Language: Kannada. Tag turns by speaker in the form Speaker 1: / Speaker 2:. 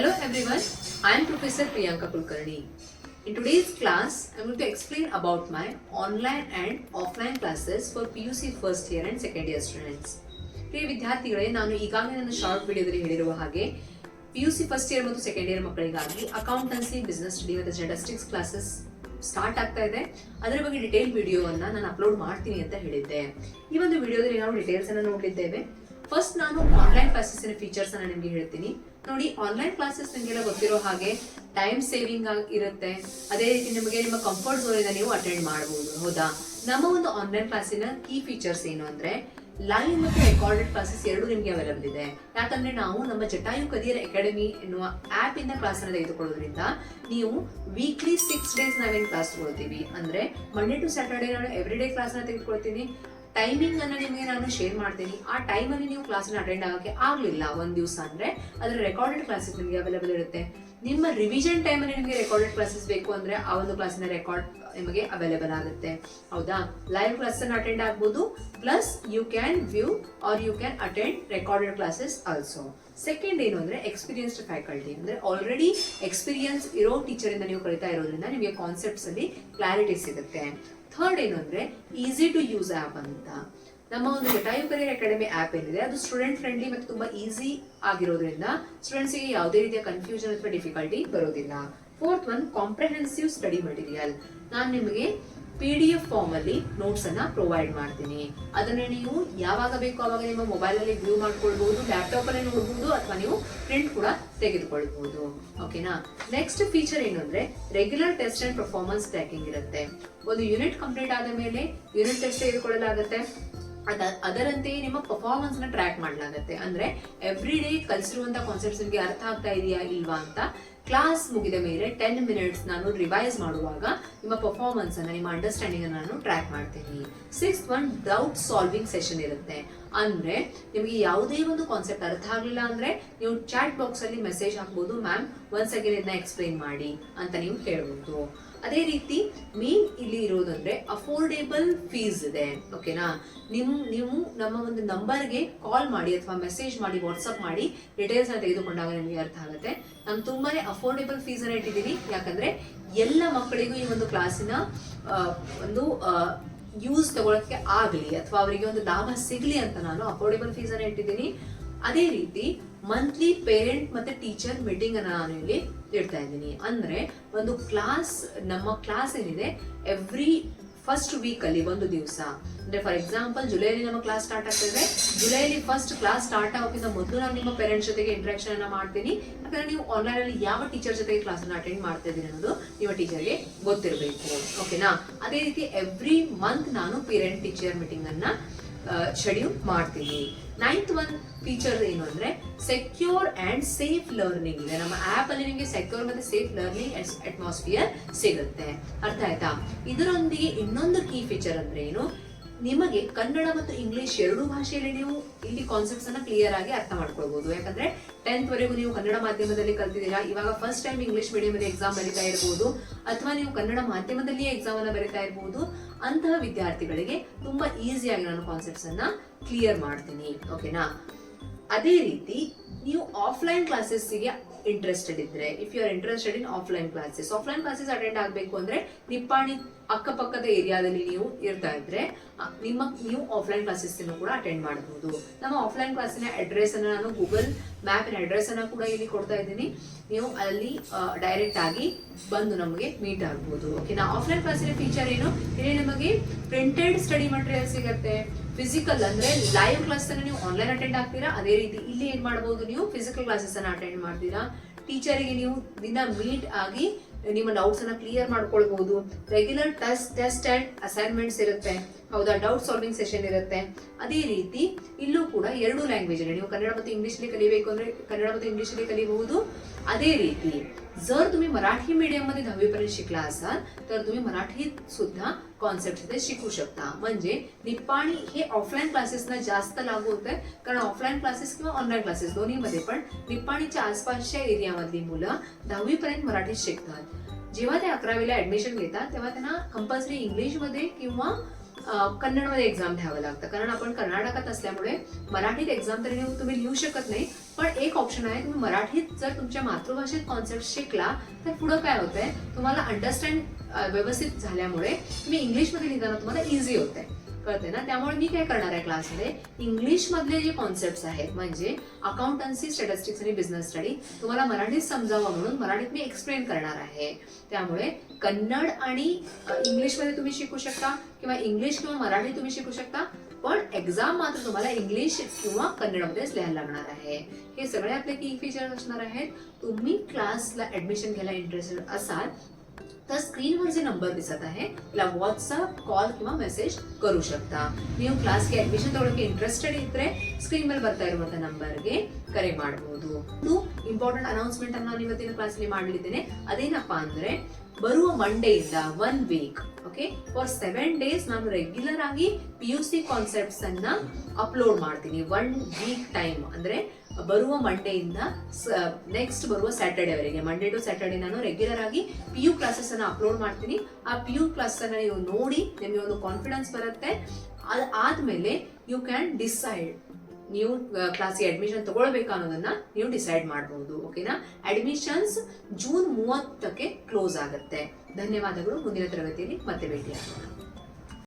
Speaker 1: Hello everyone, I am Professor Priyanka Kulkarni. In today's class, I am going to explain about my online and offline classes for PUC first year and second year students. ಪ್ರಿಯ ವಿದ್ಯಾರ್ಥಿಗಳೇ ನಾನು ಈಗಾಗಲೇ ನನ್ನ ಶಾರ್ಟ್ ವಿಡಿಯೋದಲ್ಲಿ ಹೇಳಿರುವ ಹಾಗೆ P U C first year ಮತ್ತು ಸೆಕೆಂಡ್ ಇಯರ್ ಮಕ್ಕಳಿಗಾಗಿ ಅಕೌಂಟೆನ್ಸಿ ಬಿಸ್ನೆಸ್ ಸ್ಟಡಿ ಮತ್ತು ಸ್ಟಾಟಿಸ್ಟಿಕ್ಸ್ ಕ್ಲಾಸಸ್ ಸ್ಟಾರ್ಟ್ ಆಗ್ತಾ ಇದೆ. ಅದರ ಬಗ್ಗೆ ಡಿಟೇಲ್ ವಿಡಿಯೋವನ್ನ ನಾನು ಅಪ್ಲೋಡ್ ಮಾಡ್ತೀನಿ ಅಂತ ಹೇಳಿದ್ದೆ. ಈ ಒಂದು ವಿಡಿಯೋದಲ್ಲಿ ನಾವು ಡೀಟೇಲ್ಸ್ ಅನ್ನು ನೋಡಿದ್ದೇವೆ ಫಸ್ಟ್ ನಾನು ಆನ್ಲೈನ್ ಕ್ಲಾಸಸ್ಸಿನ ಫೀಚರ್ಸ್ ಅನ್ನ ನಿಮಗೆ ಹೇಳ್ತೀನಿ. ನೋಡಿ ಆನ್ಲೈನ್ ಕ್ಲಾಸಸ್ ನಿಮಗೆಲ್ಲ ಗೊತ್ತಿರೋ ಹಾಗೆ ಟೈಮ್ ಸೇವಿಂಗ್ ಇರುತ್ತೆ. ಅದೇ ರೀತಿ ನಿಮಗೆ ನಿಮ್ಮ ಕಂಫರ್ಟ್ ಝೋನ್ ಇಂದ ನೀವು ಅಟೆಂಡ್ ಮಾಡಬಹುದು ಹೌದಾ? ನಮ್ಮ ಒಂದು ಆನ್ಲೈನ್ ಕ್ಲಾಸಿನ ಕೀ ಫೀಚರ್ಸ್ ಏನು ಅಂದ್ರೆ ಲೈವ್ ಮತ್ತು ರೆಕಾರ್ಡೆಡ್ ಕ್ಲಾಸಸ್ ಎರಡು ನಿಮಗೆ ಅವೈಲಬಲ್ ಇದೆ. ಯಾಕಂದ್ರೆ ನಾವು ನಮ್ಮ ಜಟಾಯು ಕದಿಯರ್ ಅಕಾಡೆಮಿ ಎನ್ನುವ ಆಪ್ ಇಂದ ಕ್ಲಾಸ್ ಅನ್ನು ತೆಗೆದುಕೊಳ್ಳೋದ್ರಿಂದ ನೀವು ವೀಕ್ಲಿ ಸಿಕ್ಸ್ ಡೇಸ್ ನಾವೇನು ಕ್ಲಾಸ್ ತಗೊಳ್ತೀವಿ ಅಂದ್ರೆ ಮಂಡೇ ಟು ಸ್ಯಾಟರ್ಡೇ ನಾನು ಎವ್ರಿ ಡೇ ಕ್ಲಾಸ್ ತೆಗೆದುಕೊಳ್ತೀನಿ. ಟೈಮಿಂಗ್ ಅನ್ನು ನಿಮಗೆ ನಾನು ಶೇರ್ ಮಾಡ್ತೀನಿ. ಆ ಟೈಮಲ್ಲಿ ನೀವು ಕ್ಲಾಸ್ ಅಟೆಂಡ್ ಆಗಕ್ಕೆ ಆಗಲಿಲ್ಲ. ಒಂದು ದಿವಸ ಅಂದರೆ ಅದರ ರೆಕಾರ್ಡೆಡ್ ಕ್ಲಾಸಸ್ ನಿಮಗೆ ಅವೈಲೇಬಲ್ ಇರುತ್ತೆ. ನಿಮ್ಮ ರಿವಿಷನ್ ಟೈಮಲ್ಲಿ ನಿಮಗೆ ರೆಕಾರ್ಡೆಡ್ ಕ್ಲಾಸಸ್ ಬೇಕು ಅಂದ್ರೆ ಆ ಒಂದು ಕ್ಲಾಸಿನ ರೆಕಾರ್ಡ್ ನಿಮಗೆ ಅವೈಲೇಬಲ್ ಆಗುತ್ತೆ. ಹೌದಾ? ಲೈವ್ ಕ್ಲಾಸ್ ಅನ್ನು ಅಟೆಂಡ್ ಆಗ್ಬೋದು. Plus you can view or you can attend recorded classes also second ಏನು ಅಂದ್ರೆ ಎಕ್ಸ್ಪೀರಿಯನ್ಸ್ಡ್ ಫ್ಯಾಕಲ್ಟಿ ಅಂದ್ರೆ ಆಲ್ರೆಡಿ ಎಕ್ಸ್ಪೀರಿಯನ್ಸ್ ಇರೋ ಟೀಚರ್ ಇಂದ ನೀವು ಕಲಿತಾ ಇರೋದ್ರಿಂದ ನಿಮಗೆ ಕಾನ್ಸೆಪ್ಟ್ಸ್ ಅಲ್ಲಿ ಕ್ಲಾರಿಟಿ ಸಿಗುತ್ತೆ. ಥರ್ಡ್ ಏನು ಅಂದ್ರೆ ಈಸಿ ಟು ಯೂಸ್ ಆಪ್ ಅಂತ. ನಮ್ಮ ಒಂದು ಜಟಾಯು ಕರಿಯರ್ ಅಕಾಡೆಮಿ ಆಪ್ ಏನಿದೆ, ಅದು ಸ್ಟೂಡೆಂಟ್ ಫ್ರೆಂಡ್ಲಿ ಮತ್ತು ತುಂಬಾ ಈಸಿ ಆಗಿರೋದ್ರಿಂದ ಸ್ಟೂಡೆಂಟ್ಸ್ಗೆ ಯಾವುದೇ ರೀತಿಯ ಕನ್ಫ್ಯೂಷನ್ ಅಥವಾ ಡಿಫಿಕಲ್ಟಿ ಬರೋದಿಲ್ಲ. Fourth one comprehensive study material ನಾನು ನಿಮಗೆ ಪಿ ಡಿ ಎಫ್ ಫಾರ್ಮ್ ಅಲ್ಲಿ ನೋಟ್ಸ್ ಅನ್ನ ಪ್ರೊವೈಡ್ ಮಾಡ್ತೀನಿ. ಅದನ್ನ ನೀವು ಯಾವಾಗ ಬೇಕು ಅವಾಗ ನಿಮ್ಮ ಮೊಬೈಲ್ ಅಲ್ಲಿ ವ್ಯೂ ಮಾಡ್ಕೊಳ್ಬಹುದು ಲ್ಯಾಪ್ಟಾಪ್ ಅಲ್ಲಿ ನೋಡಬಹುದು ಅಥವಾ ನೀವು ಪ್ರಿಂಟ್ ಕೂಡ ತೆಗೆದುಕೊಳ್ಬಹುದು ಓಕೆನಾ ನೆಕ್ಸ್ಟ್ ಫೀಚರ್ ಏನು regular test and performance tracking ಇರುತ್ತೆ. ಒಂದು ಯೂನಿಟ್ ಕಂಪ್ಲೀಟ್ ಆದ ಮೇಲೆ ಯೂನಿಟ್ ಟೆಸ್ಟ್ ತೆಗೆದುಕೊಳ್ಳಲಾಗುತ್ತೆ. ಅದ, ಅದರಂತೆಯೇ ನಿಮ್ಮ ಪರ್ಫಾರ್ಮೆನ್ಸ್ನ ಟ್ರ್ಯಾಕ್ ಮಾಡಲಾಗುತ್ತೆ. ಅಂದ್ರೆ ಎವ್ರಿ ಡೇ ಕಲಿಸಿರುವಂತ ಕಾನ್ಸೆಪ್ಟ್ಸ್ ನಿಮಗೆ ಅರ್ಥ ಆಗ್ತಾ ಇದೆಯಾ ಇಲ್ವಾ ಅಂತ ಕ್ಲಾಸ್ ಮುಗಿದ ಮೇಲೆ ಟೆನ್ ಮಿನಿಟ್ಸ್ ನಾನು ರಿವೈಸ್ ಮಾಡುವಾಗ ನಿಮ್ಮ ಪರ್ಫಾರ್ಮೆನ್ಸ್ ಅನ್ನ, ನಿಮ್ಮ ಅಂಡರ್ಸ್ಟ್ಯಾಂಡಿಂಗ್ ನಾನು ಟ್ರ್ಯಾಕ್ ಮಾಡ್ತೀನಿ. Six one doubt solving session ಇರುತ್ತೆ. ಅಂದ್ರೆ ನಿಮಗೆ ಯಾವುದೇ ಒಂದು ಕಾನ್ಸೆಪ್ಟ್ ಅರ್ಥ ಆಗಲಿಲ್ಲ ಅಂದ್ರೆ ನೀವು ಚಾಟ್ ಬಾಕ್ಸ್ ಅಲ್ಲಿ ಮೆಸೇಜ್ ಹಾಕ್ಬೋದು ಮ್ಯಾಮ್ ಒನ್ಸ್ ಅಗೇನ್ ಇದನ್ನ ಎಕ್ಸ್ಪ್ಲೈನ್ ಮಾಡಿ ಅಂತ ನೀವು ಹೇಳ್ಬೋದು. ಅದೇ ರೀತಿ ಮೇನ್ ಇಲ್ಲಿ ಇರೋದಂದ್ರೆ ಅಫೋರ್ಡೇಬಲ್ ಫೀಸ್ ಇದೆ ಓಕೆನಾ ನಿಮ್, ನೀವು ನಮ್ಮ ಒಂದು ನಂಬರ್ಗೆ ಕಾಲ್ ಮಾಡಿ ಅಥವಾ ಮೆಸೇಜ್ ಮಾಡಿ ವಾಟ್ಸಪ್ ಮಾಡಿ ಡೀಟೇಲ್ಸ್ನ ತೆಗೆದುಕೊಂಡಾಗ ನಿಮಗೆ ಅರ್ಥ ಆಗುತ್ತೆ. ನಾನು ತುಂಬಾನೇ ಅಫೋರ್ಡೇಬಲ್ ಫೀಸ್ ಅನ್ನ ಇಟ್ಟಿದ್ದೀನಿ ಯಾಕಂದರೆ ಎಲ್ಲ ಮಕ್ಕಳಿಗೂ ಈ ಒಂದು ಕ್ಲಾಸಿನ ಒಂದು ಯೂಸ್ ತಗೊಳಕ್ಕೆ ಆಗಲಿ ಅಥವಾ ಅವರಿಗೆ ಒಂದು ಲಾಭ ಸಿಗಲಿ ಅಂತ ನಾನು ಅಫೋರ್ಡೆಬಲ್ ಫೀಸ್ ಅನ್ನ ಇಟ್ಟಿದ್ದೀನಿ ಅದೇ ರೀತಿ ಮಂತ್ಲಿ ಪೇರೆಂಟ್ ಮತ್ತೆ ಟೀಚರ್ ಮೀಟಿಂಗ್ ಅನ್ನ ನಾನು ಇಲ್ಲಿ ಇಡ್ತಾ ಇದ್ದೀನಿ. ಅಂದ್ರೆ ಒಂದು ಕ್ಲಾಸ್ ನಮ್ಮ ಕ್ಲಾಸ್ ಏನಿದೆ ಎವ್ರಿ ಫಸ್ಟ್ ವೀಕ್ ಅಲ್ಲಿ ಒಂದು ದಿವಸ. ಅಂದ್ರೆ ಫಾರ್ ಎಕ್ಸಾಂಪಲ್ ಜುಲೈಲಿ ನಮ್ಮ ಕ್ಲಾಸ್ ಸ್ಟಾರ್ಟ್ ಆಗ್ತದೆ ಜುಲೈಲಿ ಫಸ್ಟ್ ಕ್ಲಾಸ್ ಸ್ಟಾರ್ಟ್ ಆಗೋಕ್ಕಿಂತ ಮೊದಲು ನಾನು ನಿಮ್ಮ ಪೇರೆಂಟ್ಸ್ ಜೊತೆಗೆ ಇಂಟ್ರಾಕ್ಷನ್ ಅನ್ನ ಮಾಡ್ತೀನಿ. ಯಾಕಂದ್ರೆ ನೀವು ಆನ್ಲೈನ್ ಅಲ್ಲಿ ಯಾವ ಟೀಚರ್ ಜೊತೆಗೆ ಕ್ಲಾಸ್ ಅನ್ನ ಅಟೆಂಡ್ ಮಾಡ್ತಾ ಇದ್ದೀನಿ ಅನ್ನೋದು ನಿಮ್ಮ ಟೀಚರ್ಗೆ ಗೊತ್ತಿರಬೇಕು. ಓಕೆನಾ ಅದೇ ರೀತಿ ಎವ್ರಿ ಮಂತ್ ನಾನು ಪೇರೆಂಟ್ ಟೀಚರ್ ಮೀಟಿಂಗ್ ಅನ್ನ ಶೆಡ್ಯೂಲ್ ಮಾಡ್ತೀನಿ ನೈನ್ತ್ ಒನ್ ಫೀಚರ್ ಏನು ಅಂದ್ರೆ ಸೆಕ್ಯೂರ್ ಅಂಡ್ ಸೇಫ್ ಲರ್ನಿಂಗ್ ಇದೆ. ನಮ್ಮ ಆಪ್ ಅಲ್ಲಿ ನಿಮಗೆ ಸೆಕ್ಯೂರ್ ಮತ್ತೆ ಸೇಫ್ ಲರ್ನಿಂಗ್ ಅಟ್ಮಾಸ್ಫಿಯರ್ ಸಿಗುತ್ತೆ. ಅರ್ಥ ಆಯ್ತಾ? ಇದರೊಂದಿಗೆ ಇನ್ನೊಂದು ಕೀ ಫೀಚರ್ ಅಂದ್ರೆ ಏನು? ನಿಮಗೆ ಕನ್ನಡ ಮತ್ತು ಇಂಗ್ಲಿಷ್ ಎರಡೂ ಭಾಷೆಯಲ್ಲಿ ನೀವು ಇಲ್ಲಿ ಕಾನ್ಸೆಪ್ಟ್ಸ್ ಅನ್ನ ಕ್ಲಿಯರ್ ಆಗಿ ಅರ್ಥ ಮಾಡ್ಕೊಳ್ಬಹುದು ಯಾಕಂದ್ರೆ ಟೆಂತ್ ವರೆಗೂ ನೀವು ಕನ್ನಡ ಮಾಧ್ಯಮದಲ್ಲಿ ಕಲ್ತಿದ್ದೀರಾ, ಇವಾಗ ಫಸ್ಟ್ ಟೈಮ್ ಇಂಗ್ಲಿಷ್ ಮೀಡಿಯಂ ಅಲ್ಲಿ ಎಕ್ಸಾಮ್ ಬರಿತಾ ಇರಬಹುದು ಅಥವಾ ನೀವು ಕನ್ನಡ ಮಾಧ್ಯಮದಲ್ಲಿಯೇ ಎಕ್ಸಾಮ್ ಅನ್ನ ಬರಿತಾ ಇರಬಹುದು ಅಂತಹ ವಿದ್ಯಾರ್ಥಿಗಳಿಗೆ ತುಂಬಾ ಈಸಿಯಾಗಿ ನಾನು ಕಾನ್ಸೆಪ್ಟ್ಸ್ ಅನ್ನ ಕ್ಲಿಯರ್ ಮಾಡ್ತೀನಿ. ಓಕೆನಾ ಅದೇ ರೀತಿ ನೀವು ಆಫ್ಲೈನ್ ಕ್ಲಾಸಸ್ಗೆ ಇಂಟ್ರೆಸ್ಟೆಡ್ ಇದ್ರೆ if you are interested in offline classes offline classes attend ಆಗಬೇಕು ಅಂದ್ರೆ ನಿಪ್ಪಾಣಿ ಅಕ್ಕಪಕ್ಕದ ಏರಿಯಾದಲ್ಲಿ ನೀವು ಇರ್ತಾ ಇದ್ರೆ ನಿಮ್ಮ, ನೀವು ಆಫ್ಲೈನ್ ಕ್ಲಾಸಸ್ ಕೂಡ ಅಟೆಂಡ್ ಮಾಡಬಹುದು ನಮ್ಮ ಆಫ್ಲೈನ್ ಕ್ಲಾಸಿನ ಅಡ್ರೆಸ್ ಅನ್ನು ನಾನು ಗೂಗಲ್ ಮ್ಯಾಪಿನ ಅಡ್ರೆಸ್ ಅನ್ನು ಕೂಡ ಇಲ್ಲಿ ಕೊಡ್ತಾ ಇದ್ದೀನಿ. ನೀವು ಅಲ್ಲಿ ಡೈರೆಕ್ಟ್ ಆಗಿ ಬಂದು ನಮಗೆ ಮೀಟ್ ಆಗ್ಬೋದು. ಓಕೆ ನಾ ಆಫ್ಲೈನ್ ಕ್ಲಾಸಿನ ಫೀಚರ್ ಏನು? ಇಲ್ಲಿ ನಿಮಗೆ ಪ್ರಿಂಟೆಡ್ ಸ್ಟಡಿ ಮಟೀರಿಯಲ್ ಸಿಗುತ್ತೆ. ಫಿಸಿಕಲ್ ಅಂದ್ರೆ ಲೈವ್ ಕ್ಲಾಸ್ ಅನ್ನ ನೀವು ಆನ್ಲೈನ್ ಅಟೆಂಡ್ ಆಗ್ತೀರಾ? ಅದೇ ರೀತಿ ಇಲ್ಲಿ ಏನ್ ಮಾಡಬಹುದು ನೀವು? ಫಿಸಿಕಲ್ ಕ್ಲಾಸಸ್ ಅನ್ನ ಅಟೆಂಡ್ ಮಾಡ್ತೀರಾ? ಟೀಚರಿಗೆ ನೀವು ದಿನ ಮೀಟ್ ಆಗಿ ನಿಮ್ಮ ಡೌಟ್ಸ್ ಅನ್ನ ಕ್ಲಿಯರ್ ಮಾಡ್ಕೊಳ್ಬಹುದು. Regular test test and assignments ಇರುತ್ತೆ. ಹೌದಾ? ಡೌಟ್ ಸಾಲ್ವಿಂಗ್ ಸೆಷನ್ ಇರುತ್ತೆ. ಅದೇ ರೀತಿ ಇಲ್ಲೂ ಕೂಡ ಎರಡು ಲ್ಯಾಂಗ್ವೇಜ್ ಅಲ್ಲಿ ನೀವು ಕನ್ನಡ ಮತ್ತು ಇಂಗ್ಲಿಷ್ ಅಲ್ಲಿ ಕಲಿಬೇಕು ಅಂದ್ರೆ ಕನ್ನಡ ಮತ್ತು ಇಂಗ್ಲಿಷ್ ಅಲ್ಲಿ ಕಲಿಬಹುದು. अदे रीती जर तुम्ही मराठी मीडियममध्ये दहावीपर्यंत शिकला असाल तर तुम्ही मराठीत सुद्धा कॉन्सेप्ट शिकू शकता म्हणजे निपाणी हे ऑफलाईन क्लासेसना जास्त लागू होत आहे कारण ऑफलाईन क्लासेस किंवा ऑनलाईन क्लासेस दोन्हीमध्ये पण निपाणीच्या आसपासच्या एरियामधली मुलं दहावीपर्यंत मराठीत शिकतात जेव्हा ते अकरावीला ऍडमिशन घेतात तेव्हा त्यांना कंपल्सरी इंग्लिशमध्ये किंवा कन्नडमध्ये एक्झाम द्यावं लागतं. कारण आपण कर्नाटकात असल्यामुळे मराठीत एक्झाम तरी तुम्ही लिहू शकत नाही. पण एक ऑप्शन आहे तुम्ही मराठीत जर तुमच्या मातृभाषेत कॉन्सेप्ट शिकला तर पुढं काय होतंय? तुम्हाला अंडरस्टँड व्यवस्थित झाल्यामुळे तुम्ही इंग्लिशमध्ये लिहिताना तुम्हाला इझी होतंय. कळते ना? त्यामुळे मी काय करणार आहे क्लासमध्ये? इंग्लिश मधले जे कॉन्सेप्ट आहेत म्हणजे अकाउंटन्सी स्टॅटिस्टिक्स आणि बिझनेस स्टडी तुम्हाला मराठीत समजावं म्हणून मराठीत मी एक्सप्लेन करणार आहे. त्यामुळे कन्नड आणि इंग्लिशमध्ये तुम्ही शिकू शकता किंवा इंग्लिश किंवा मराठी तुम्ही शिकू शकता पण एक्झाम मात्र तुम्हाला इंग्लिश किंवा कन्नडमध्येच लिहायला लागणार आहे. हे सगळे आपले की फीचर्स असणार आहेत. तुम्ही क्लासला ऍडमिशन घ्यायला इंटरेस्टेड असाल तर स्क्रीनवर जे नंबर दिसत आहे त्याला ವಾಟ್ಸಪ್ ಕಾಲ್ किंवा ಮೆಸೇಜ್ ಕರು शकता ನೀವು ಕ್ಲಾಸ್ಗೆ ಅಡ್ಮಿಷನ್ ತಗೊಳ್ಳೋಕೆ ಇಂಟ್ರೆಸ್ಟೆಡ್ ಇದ್ರೆ ಸ್ಕ್ರೀನ್ ಮೇಲೆ ಬರ್ತಾ ಇರುವಂತ ನಂಬರ್ಗೆ ಕರೆ ಮಾಡಬಹುದು ಒಂದು ಇಂಪಾರ್ಟೆಂಟ್ ಅನೌನ್ಸ್ಮೆಂಟ್ ಅನ್ನು ನಾನು ಇವತ್ತಿನ ಕ್ಲಾಸಲ್ಲಿ ಮಾಡಲಿದ್ದೇನೆ ಅದೇನಪ್ಪಾ ಅಂದ್ರೆ ಬರುವ ಮಂಡೆಯಿಂದ one week okay for seven days ನಾನು ರೆಗ್ಯುಲರ್ ಆಗಿ ಪಿ ಯು ಸಿ ಕಾನ್ಸೆಪ್ಟ್ಸ್ ಅನ್ನ ಅಪ್ಲೋಡ್ ಮಾಡ್ತೀನಿ ಒನ್ ವೀಕ್ ಟೈಮ್ ಅಂದ್ರೆ ಬರುವ ಮಂಡೆಯಿಂದ ನೆಕ್ಸ್ಟ್ ಬರುವ ಸ್ಯಾಟರ್ಡೆ ವರೆಗೆ. ಮಂಡೇ ಟು ಸ್ಯಾಟರ್ಡೆ ನಾನು ರೆಗ್ಯುಲರ್ ಆಗಿ ಪಿ ಯು ಕ್ಲಾಸಸ್ ಅನ್ನು ಅಪ್ಲೋಡ್ ಮಾಡ್ತೀನಿ. ಆ ಪಿ ಯು ಕ್ಲಾಸ್ ಅನ್ನ ನೀವು ನೋಡಿ ನಿಮಗೆ ಒಂದು ಕಾನ್ಫಿಡೆನ್ಸ್ ಬರುತ್ತೆ. ಅದು ಆದಮೇಲೆ ಯು ಕ್ಯಾನ್ ಡಿಸೈಡ್ ನೀವು ಕ್ಲಾಸಿಗೆ ಅಡ್ಮಿಷನ್ ತಗೊಳ್ಬೇಕು ಅನ್ನೋದನ್ನ ನೀವು ಡಿಸೈಡ್ ಮಾಡಬಹುದು ಓಕೆನಾ ಅಡ್ಮಿಷನ್ಸ್ ಜೂನ್ ಮೂವತ್ತಕ್ಕೆ ಕ್ಲೋಸ್ ಆಗುತ್ತೆ. ಧನ್ಯವಾದಗಳು. ಮುಂದಿನ ತರಗತಿಯಲ್ಲಿ ಮತ್ತೆ ಭೇಟಿಯಾಗೋಣ.